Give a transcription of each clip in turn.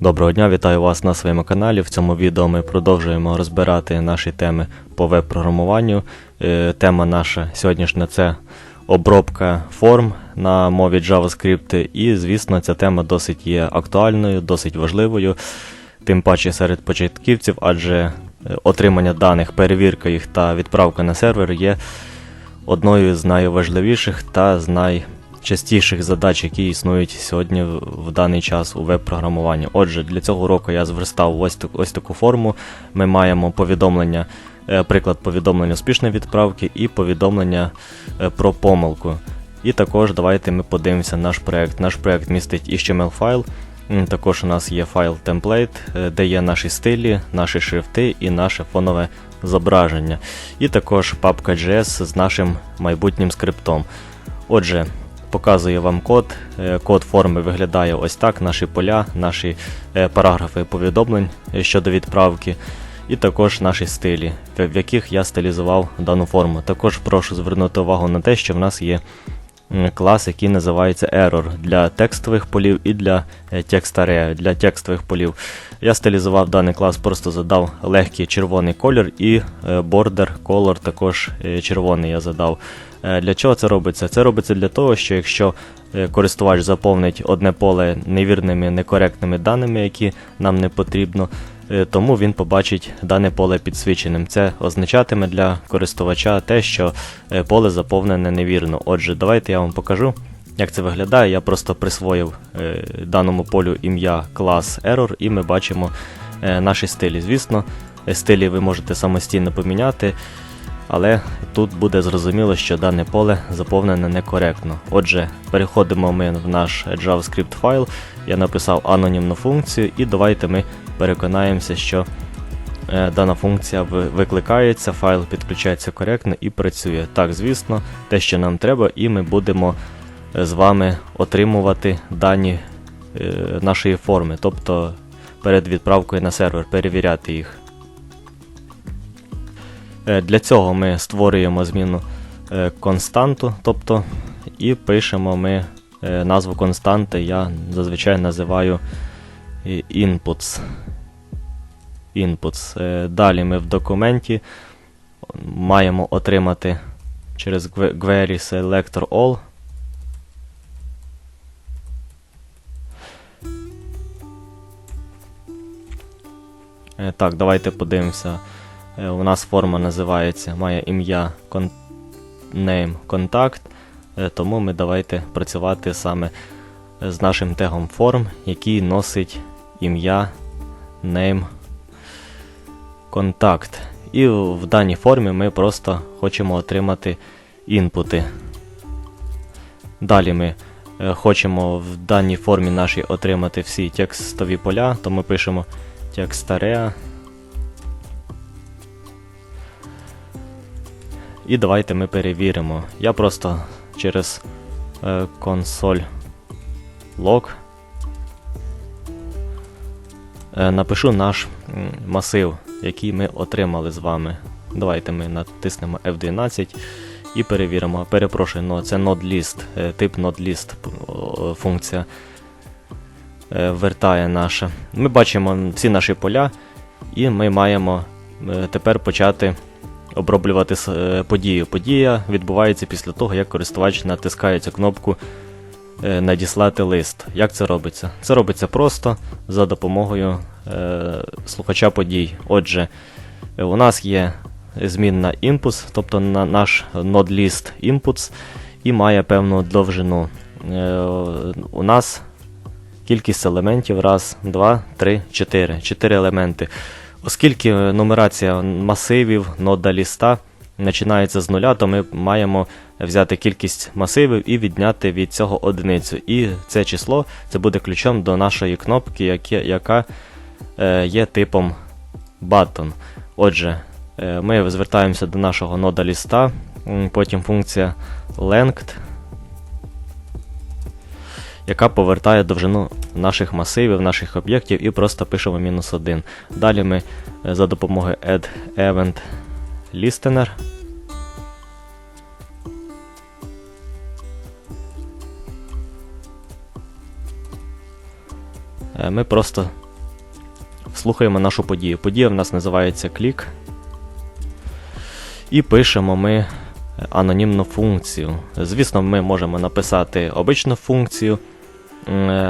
Доброго дня, вітаю вас на своєму каналі. В цьому відео ми продовжуємо розбирати наші теми по веб-програмуванню. Е, Тема наша сьогоднішня це обробка форм на мові JavaScript. І, звісно, ця тема досить є актуальною, досить важливою, тим паче серед початківців, адже е, отримання даних, перевірка їх та відправка на сервер є одною з найважливіших та з найчастіших задач, які існують сьогодні в даний час у веб-програмуванні. Отже, для цього уроку я зверстав ось, так- ось таку форму. Ми маємо повідомлення, е, приклад повідомлення успішної відправки і повідомлення е, про помилку. І також давайте ми подивимося наш проект. Наш проект містить HTML файл. Також у нас є файл темплейт, е, де є наші стилі, наші шрифти і наше фонове зображення. І також папка JS з нашим майбутнім скриптом. Отже, показую вам код. Е, Код форми виглядає ось так: наші поля, наші е, параграфи повідомлень е, щодо відправки. І також наші стилі, в яких я стилізував дану форму. Також прошу звернути увагу на те, що в нас є клас, який називається Error для текстових полів і для е, для текстових полів. Я стилізував даний клас, просто задав легкий червоний колір і border color також червоний я задав. Е, Для чого це робиться? Це робиться для того, що якщо е, користувач заповнить одне поле невірними, некоректними даними, які нам не потрібно, е, тому він побачить дане поле підсвіченим. Це означатиме для користувача те, що поле заповнене невірно. Отже, давайте я вам покажу. Як це виглядає, я просто присвоїв е, даному полю ім'я клас error, і ми бачимо е, наші стилі. Звісно, стилі ви можете самостійно поміняти, але тут буде зрозуміло, що дане поле заповнене некоректно. Отже, переходимо ми в наш JavaScript файл. Я написав анонімну функцію, і давайте ми переконаємося, що е, дана функція викликається, файл підключається коректно і працює. Так, звісно, те, що нам треба, і ми будемо е, з вами отримувати дані е, нашої форми, тобто перед відправкою на сервер, перевіряти їх. Е, Для цього ми створюємо зміну е, константу, тобто і пишемо ми е, назву константи, я зазвичай називаю inputs. inputs. Далі ми в документі маємо отримати через query selector all. Так, давайте подивимося. Е, У нас форма називається, має ім'я name contact, е, тому ми давайте працювати саме е, з нашим тегом form, який носить ім'я name contact. І в даній формі ми просто хочемо отримати інпути. Далі ми хочемо в даній формі нашій отримати всі текстові поля, то ми пишемо textarea. І давайте ми перевіримо. Я просто через е, консоль log е, напишу наш масив, який ми отримали з вами. Давайте ми натиснемо F12 і перевіримо. Перепрошую, но це node.list, е, тип node.list функція е, вертає наша. Ми бачимо всі наші поля, і ми маємо е, тепер почати оброблювати е, подію. Подія відбувається після того, як користувач натискає цю кнопку е, Надіслати лист. Як це робиться? Це робиться просто за допомогою е, слухача подій. Отже, у нас є змінна inputs, тобто на наш node.list inputs, і має певну довжину. Е, у нас кількість елементів раз, два, три, чотири. Чотири елементи. Оскільки нумерація масивів нода ліста починається з нуля, то ми маємо взяти кількість масивів і відняти від цього одиницю. І це число це буде ключом до нашої кнопки, яка е, є типом button. Отже, е, ми звертаємося до нашого нода ліста, потім функція length, яка повертає довжину наших масивів, наших об'єктів, і просто пишемо мінус 1. Далі ми е, за допомогою add event listener е, ми просто слухаємо нашу подію. Подія в нас називається клік. І пишемо ми анонімну функцію. Звісно, ми можемо написати обичну функцію, е,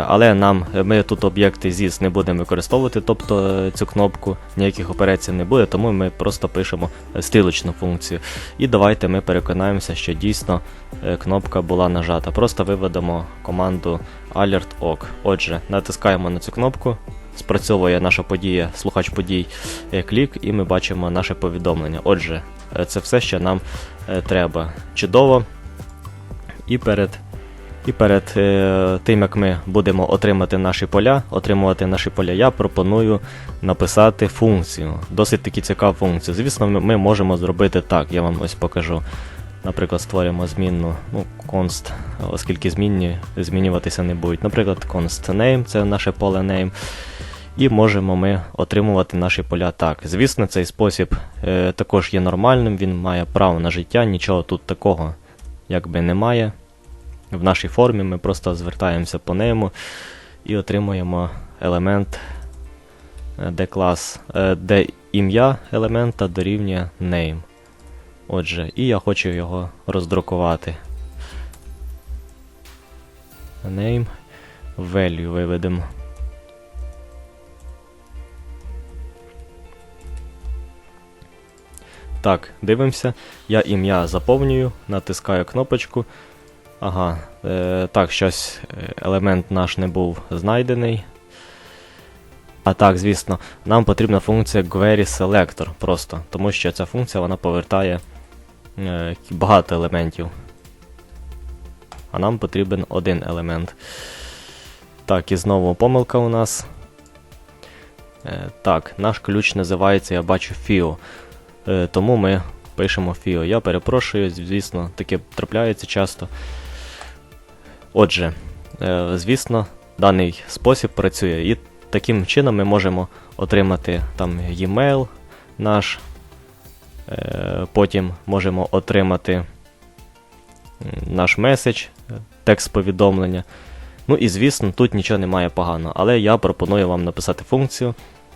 але нам ми тут об'єкти ZIS не будемо використовувати, тобто е, цю кнопку ніяких операцій не буде, тому ми просто пишемо е, стрілочну функцію. І давайте ми переконаємося, що дійсно е, кнопка була нажата. Просто виведемо команду alert OK. Отже, натискаємо на цю кнопку. Спрацьовує наша подія, слухач подій е, клік, і ми бачимо наше повідомлення. Отже, е, це все, що нам е, треба. Чудово. І перед, і перед е, тим, як ми будемо отримати наші поля, отримувати наші поля, я пропоную написати функцію. Досить таки цікаву функцію. Звісно, ми можемо зробити так. Я вам ось покажу. Наприклад, створюємо змінну, ну, const, оскільки змінні змінюватися не будуть. Наприклад, const name, це наше поле name. І можемо ми отримувати наші поля так. Звісно, цей спосіб е, також є нормальним, він має право на життя, нічого тут такого якби немає. В нашій формі ми просто звертаємося по нейму і отримуємо елемент, е, де клас, е, де ім'я елемента дорівнює name. Отже, і я хочу його роздрукувати. Name, value виведемо. Так, дивимося. Я ім'я заповнюю, натискаю кнопочку. Ага, е, так, щось е, елемент наш не був знайдений. А так, звісно, нам потрібна функція query selector просто, тому що ця функція вона повертає е, багато елементів. А нам потрібен один елемент. Так, і знову помилка у нас. Е, так, наш ключ називається, я бачу, FIO. Е, тому ми пишемо FIO. Я перепрошую, звісно, таке трапляється часто. Отже, е, звісно, даний спосіб працює. І таким чином ми можемо отримати там e-mail наш. Е, Потім можемо отримати наш меседж, текст повідомлення. Ну і звісно, тут нічого немає поганого, але я пропоную вам написати функцію,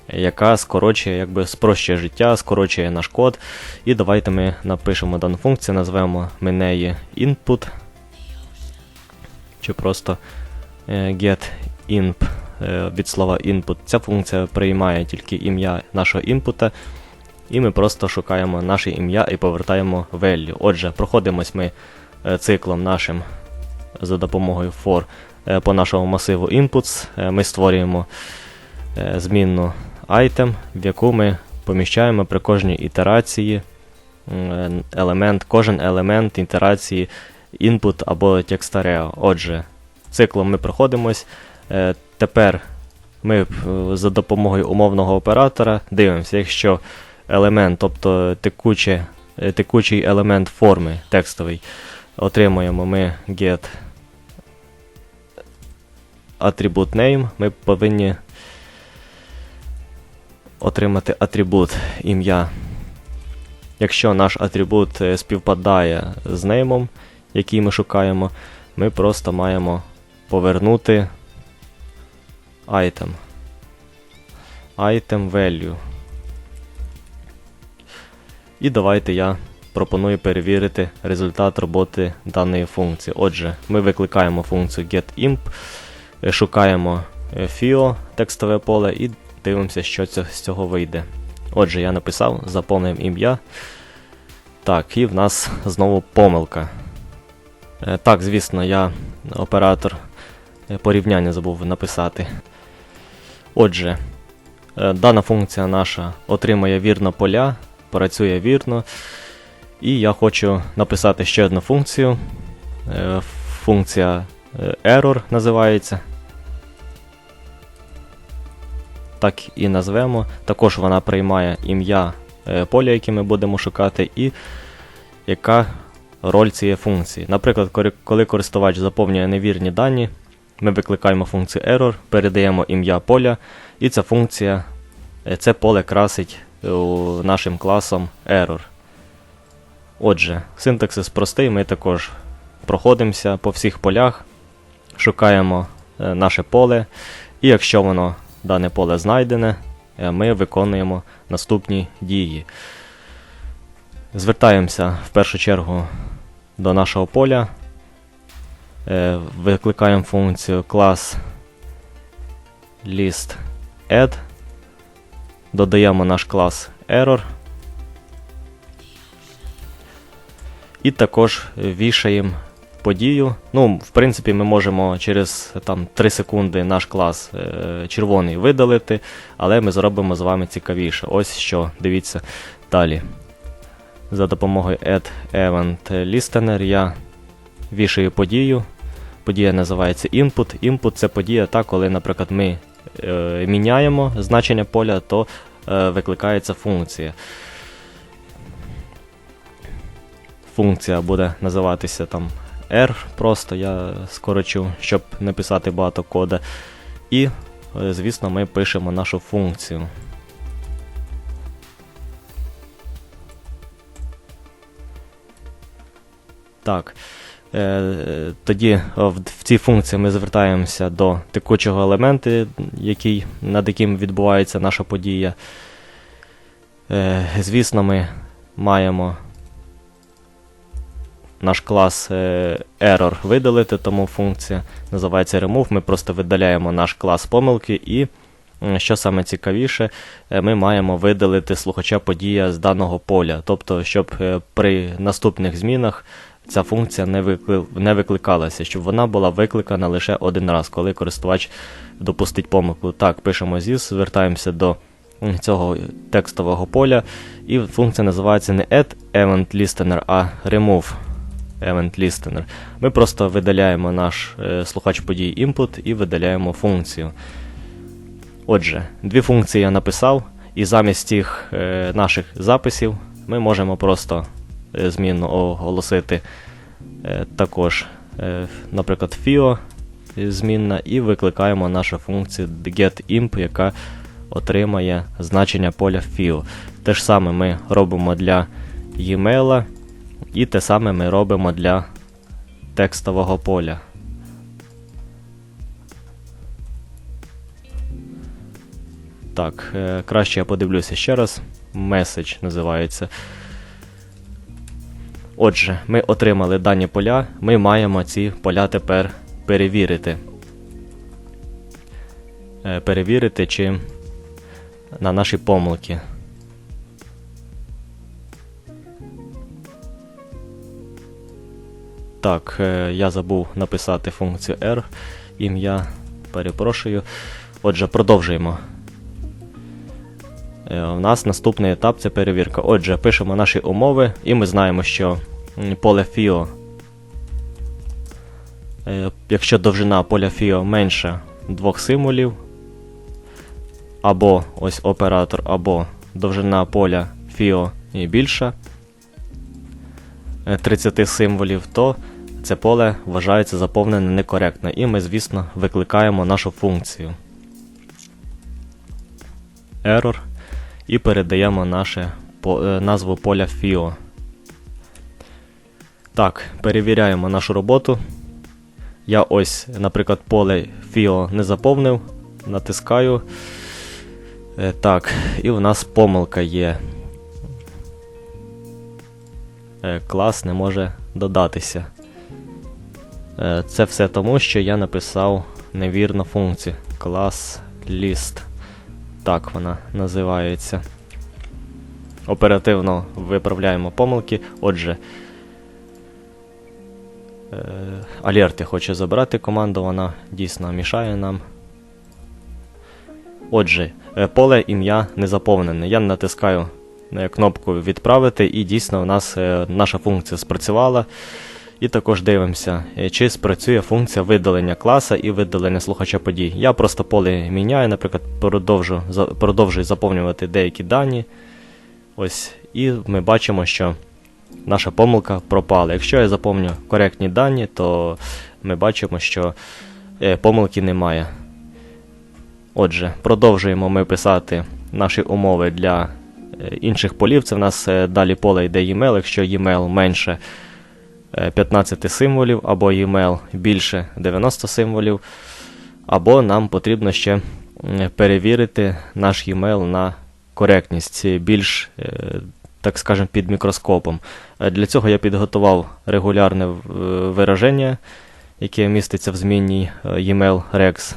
яка скорочує, якби спрощує життя, скорочує наш код. І давайте ми напишемо дану функцію, назвемо ми неї input. Чи просто е, get inp е, від слова input. Ця функція приймає тільки ім'я нашого інпута. І ми просто шукаємо наше ім'я і повертаємо value. Отже, проходимось ми е, циклом нашим за допомогою for по нашому масиву inputs. Ми створюємо змінну item, в яку ми поміщаємо при кожній ітерації елемент, кожен елемент ітерації input або TextArray. Отже, циклом ми проходимось. Е, Тепер ми е, за допомогою умовного оператора дивимося, якщо елемент, тобто текуче, е, текучий елемент форми текстовий, отримуємо ми get атрибут name, ми повинні отримати атрибут ім'я. Якщо наш атрибут співпадає з неймом, який ми шукаємо, ми просто маємо повернути item. Item value. І давайте я пропоную перевірити результат роботи даної функції. Отже, ми викликаємо функцію getImp, е, шукаємо е, FIO текстове поле і дивимося, що з цього вийде. Отже, я написав, заповнив ім'я. Так, і в нас знову помилка. Е, Так, звісно, я оператор е, порівняння забув написати. Отже, е, дана функція наша отримує вірно поля, працює вірно. І я хочу написати ще одну функцію. Функція error називається. Так і назвемо. Також вона приймає ім'я поля, яке ми будемо шукати, і яка роль цієї функції. Наприклад, коли користувач заповнює невірні дані, ми викликаємо функцію error, передаємо ім'я поля, і ця функція, е, це поле красить е, нашим класом error. Отже, синтаксис простий, ми також проходимося по всіх полях, шукаємо е, наше поле, і якщо воно, дане поле знайдене, ми виконуємо наступні дії. Звертаємося в першу чергу до нашого поля. Е, Викликаємо функцію клас list add. Додаємо наш клас error. І також вішаємо подію. Ну, в принципі, ми можемо через там, 3 секунди наш клас е, червоний видалити, але ми зробимо з вами цікавіше. Ось що, дивіться далі. За допомогою add event listener я вішаю подію. Подія називається input. Input це подія та, коли, наприклад, ми е, міняємо значення поля, то е, викликається функція. Функція буде називатися там R, просто я скорочу, щоб не писати багато кода. І, е, звісно, ми пишемо нашу функцію. Так. Е, Тоді в, цій функції ми звертаємося до текучого елементу, який, над яким відбувається наша подія. Е, Звісно, ми маємо наш клас е, error видалити, тому функція називається remove. Ми просто видаляємо наш клас помилки і. Що саме цікавіше, ми маємо видалити слухача подія з даного поля. Тобто, щоб при наступних змінах ця функція не, викли... не викликалася, щоб вона була викликана лише один раз, коли користувач допустить помилку. Так, пишемо ZIS, звертаємося до цього текстового поля, і функція називається не add event listener, а remove event listener. Ми просто видаляємо наш е, слухач подій input і видаляємо функцію. Отже, дві функції я написав, і замість тих е, наших записів ми можемо просто е, змінно оголосити е, також, е, наприклад, FIO змінна, і викликаємо нашу функцію getImp, яка отримає значення поля FIO. Те ж саме ми робимо для e-mail, і те саме ми робимо для текстового поля. Так, краще я подивлюся ще раз. Меседж називається. Отже, ми отримали дані поля, ми маємо ці поля тепер перевірити. Е, Перевірити, чи на наші помилки. Так, е, я забув написати функцію R. Ім'я. Перепрошую. Отже, продовжуємо. Е, У нас наступний етап це перевірка. Отже, пишемо наші умови, і ми знаємо, що поле FIO, е, якщо довжина поля FIO менше двох символів, або ось оператор, або довжина поля FIO і більша е, 30 символів, то це поле вважається заповнене некоректно. І ми, звісно, викликаємо нашу функцію error і передаємо наше по, е, назву поля FIO. Так, перевіряємо нашу роботу. Я ось, наприклад, поле FIO не заповнив, натискаю. Е, так, і в нас помилка є. Е, клас не може додатися. Е, Це все тому, що я написав невірну функцію. Клас list. Так вона називається. Оперативно виправляємо помилки. Отже, Алерти хоче забрати команду, вона дійсно мішає нам. Отже, е, поле ім'я не заповнене. Я натискаю е, кнопку відправити, і дійсно у нас е, наша функція спрацювала. І також дивимося, е, чи спрацює функція видалення класа і видалення слухача подій. Я просто поле міняю, наприклад, продовжу, продовжую заповнювати деякі дані. Ось, і ми бачимо, що наша помилка пропала. Якщо я заповню коректні дані, то ми бачимо, що е, помилки немає. Отже, продовжуємо ми писати наші умови для е, інших полів. Це в нас е, далі поле йде e-mail. Якщо e-mail менше е, 15 символів, або e-mail більше 90 символів, або нам потрібно ще перевірити наш e-mail на коректність більш, так скажемо, під мікроскопом. Е, Для цього я підготував регулярне е, вираження, яке міститься в змінній е, e-mail rex.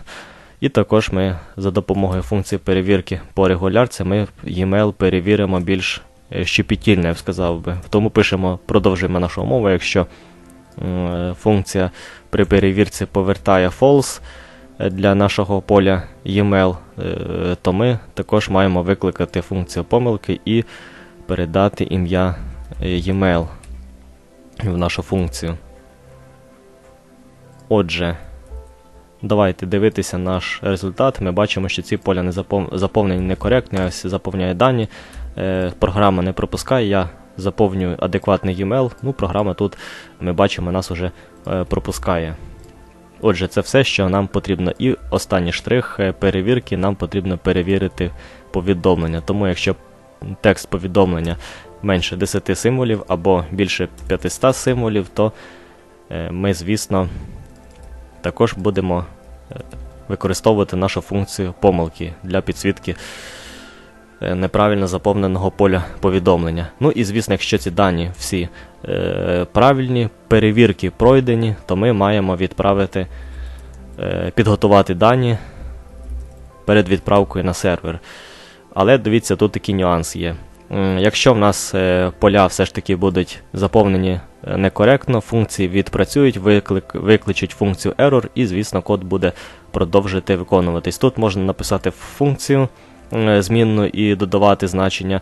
І також ми за допомогою функції перевірки по регулярці ми e-mail перевіримо більш щепетільно, я б сказав би. Тому пишемо, продовжуємо нашу умову, якщо функція при перевірці повертає false для нашого поля e-mail, то ми також маємо викликати функцію помилки і передати ім'я е, e-mail в нашу функцію. Отже, давайте дивитися наш результат. Ми бачимо, що ці поля не заповнені некоректно. Я заповняю дані. Е, програма не пропускає. Я заповнюю адекватний e-mail. Ну, програма тут ми бачимо, нас уже е, пропускає. Отже, це все, що нам потрібно. І останній штрих е, перевірки нам потрібно перевірити повідомлення. Тому якщо текст повідомлення менше 10 символів або більше 500 символів, то е, ми, звісно, також будемо е, використовувати нашу функцію помилки для підсвітки е, неправильно заповненого поля повідомлення. Ну і звісно, якщо ці дані всі правильні, перевірки пройдені, то ми маємо відправити, підготувати дані перед відправкою на сервер. Але дивіться, тут такий нюанс є. Якщо в нас е, поля все ж таки будуть заповнені е, некоректно, функції відпрацюють, виклик, викличуть функцію error, і, звісно, код буде продовжити виконуватись. Тут можна написати функцію змінну і додавати значення.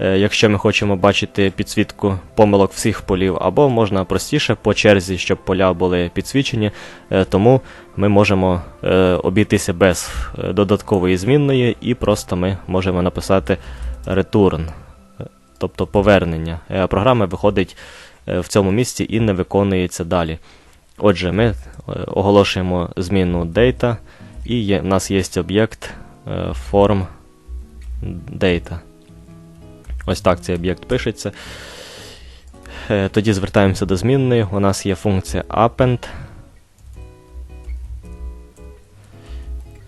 Е, Якщо ми хочемо бачити підсвітку помилок всіх полів, або можна простіше по черзі, щоб поля були підсвічені, е, тому ми можемо е, обійтися без додаткової змінної, і просто ми можемо написати return, тобто повернення. Програма виходить в цьому місці і не виконується далі. Отже, ми оголошуємо зміну data, і є, в нас є об'єкт form data. Ось так цей об'єкт пишеться. Е, Тоді звертаємося до змінної. У нас є функція append.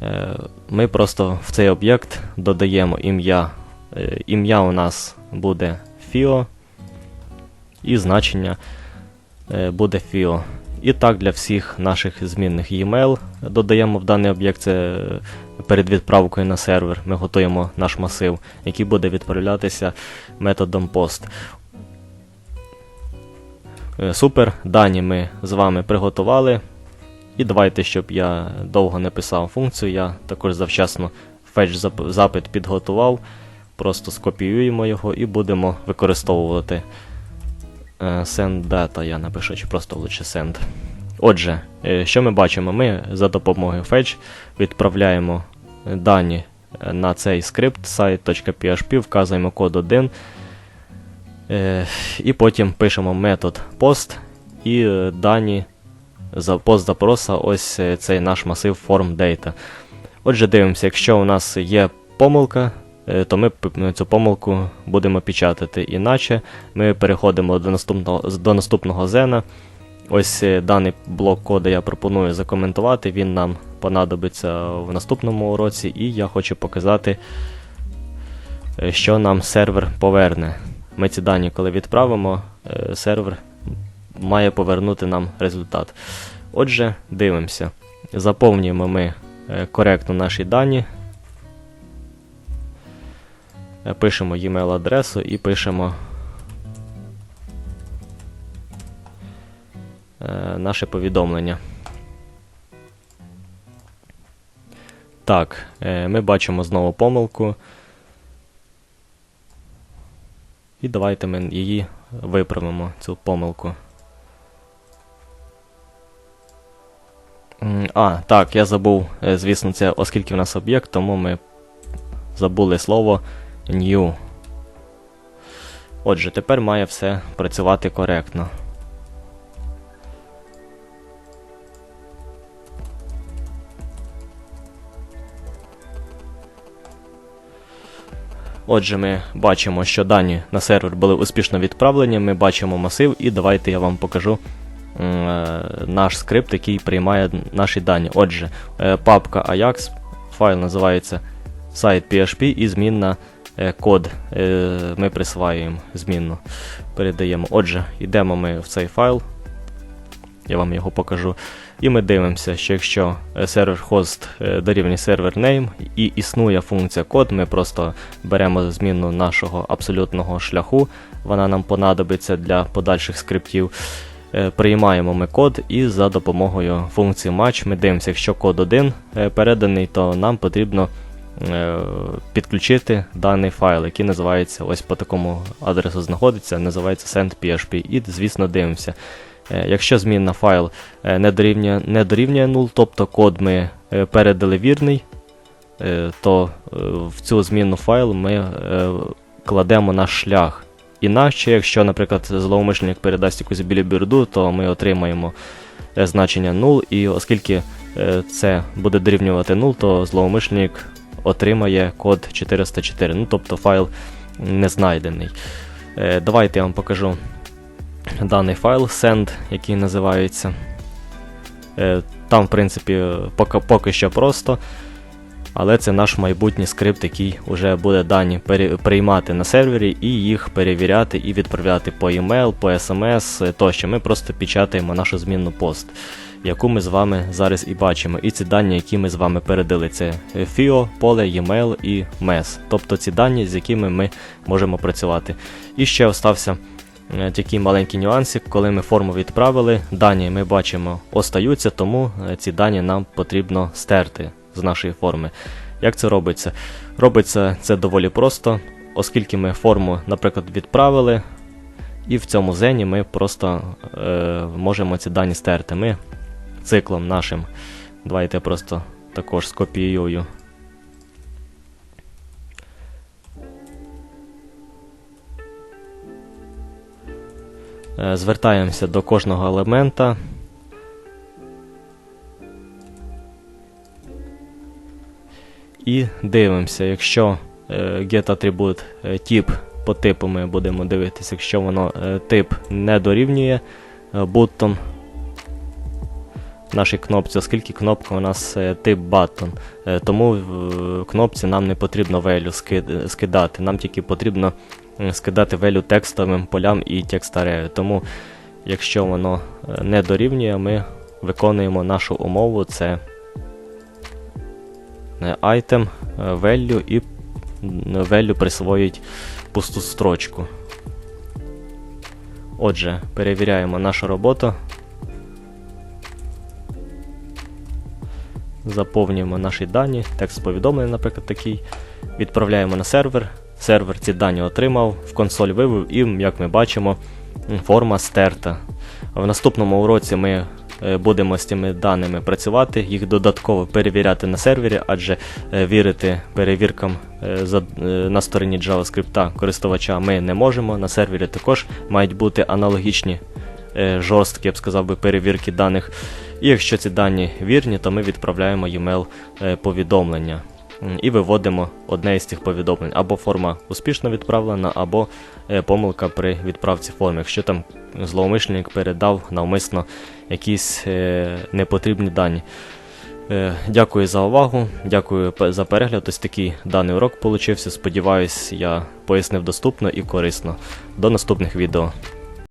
Е, Ми просто в цей об'єкт додаємо ім'я. Е, Ім'я у нас буде FIO, і значення буде FIO. І так для всіх наших змінних e-mail додаємо в даний об'єкт це перед відправкою на сервер. Ми готуємо наш масив, який буде відправлятися методом POST. Е, Супер, дані ми з вами приготували. І давайте, щоб я довго не писав функцію, я також завчасно фетч запит підготував. Просто скопіюємо його і будемо використовувати е, send data, я напишу, чи просто лучше send. Отже, е, що ми бачимо? Ми за допомогою fetch відправляємо дані е, на цей скрипт site.php, вказуємо код 1. Е, І потім пишемо метод post і е, дані за пост запроса, ось цей наш масив form data. Отже, дивимося, якщо у нас є помилка, то ми цю помилку будемо печатати. Іначе ми переходимо до наступного, до наступного зена. Ось е, даний блок коду я пропоную закоментувати, він нам понадобиться в наступному уроці, і я хочу показати, е, що нам сервер поверне. Ми ці дані, коли відправимо, е, сервер має повернути нам результат. Отже, дивимося. Заповнюємо ми коректно наші дані. Пишемо e-mail адресу і пишемо наше повідомлення. Так, е, ми бачимо знову помилку. І давайте ми її виправимо, цю помилку. А, так, я забув, е, звісно, це, оскільки в нас об'єкт, тому ми забули слово new. Отже, тепер має все працювати коректно. Отже, ми бачимо, що дані на сервер були успішно відправлені. Ми бачимо масив, і давайте я вам покажу е, наш скрипт, який приймає наші дані. Отже, е, папка Ajax файл називається site.php і змінна е, код ми присваюємо змінну, передаємо. Отже, йдемо ми в цей файл, я вам його покажу. І ми дивимося, що якщо е, сервер хост е, дорівнює сервер name і існує функція код, ми просто беремо зміну нашого абсолютного шляху, вона нам понадобиться для подальших скриптів. Е, Приймаємо ми код і за допомогою функції match ми дивимося, якщо код 1 е, переданий, то нам потрібно підключити даний файл, який називається ось по такому адресу знаходиться, називається send.php. І, звісно, дивимося. Е, Якщо змінна файл е, не дорівнює, не дорівнює 0, тобто код ми е, передали вірний, то в цю змінну файл ми кладемо наш шлях. Іначе, якщо, наприклад, зловмишленник передасть якусь біліберду, то ми отримаємо значення 0, і оскільки це буде дорівнювати 0, то зловмишленник отримає код 404, ну тобто файл не знайдений. Давайте я вам покажу даний файл send, який називається. Е, Там, в принципі, поки, поки що просто. Але це наш майбутній скрипт, який вже буде дані приймати на сервері і їх перевіряти і відправляти по e-mail, по SMS е, тощо. Ми просто печатаємо нашу змінну пост, яку ми з вами зараз і бачимо. І ці дані, які ми з вами передали, це FIO, поле, e-mail і MES. Тобто ці дані, з якими ми можемо працювати. І ще остався е, такий маленький нюансик, коли ми форму відправили, дані ми бачимо остаються, тому е, ці дані нам потрібно стерти з нашої форми. Як це робиться? Робиться це доволі просто, оскільки ми форму, наприклад, відправили, і в цьому зені ми просто е, можемо ці дані стерти. Ми циклом нашим. Давайте я просто також скопіюю. Звертаємося до кожного елемента. І дивимося, якщо е, get атрибут е, тип по типу ми будемо дивитися, якщо воно е, тип не дорівнює е, бутон нашій кнопці, оскільки кнопка у нас е, тип button, е, тому в кнопці нам не потрібно value скидати, нам тільки потрібно скидати value текстовим полям і текстарею. Тому, якщо воно е, не дорівнює, ми виконуємо нашу умову, це е, item, е, value і value присвоїть пусту строчку. Отже, перевіряємо нашу роботу. Заповнюємо наші дані, текст повідомлення, наприклад, такий. Відправляємо на сервер. Сервер ці дані отримав, в консоль вивів, і, як ми бачимо, форма стерта. В наступному уроці ми е, будемо з цими даними працювати, їх додатково перевіряти на сервері, адже е, вірити перевіркам е, на стороні JavaScript користувача ми не можемо. На сервері також мають бути аналогічні жорсткі, я б сказав би, перевірки даних. І якщо ці дані вірні, то ми відправляємо e-mail повідомлення і виводимо одне із цих повідомлень. Або форма успішно відправлена, або е, помилка при відправці форми. Якщо там зловмишленник передав навмисно якісь е, непотрібні дані. Е, Дякую за увагу, дякую за перегляд. Ось такий даний урок получився. Сподіваюсь, я пояснив доступно і корисно. До наступних відео.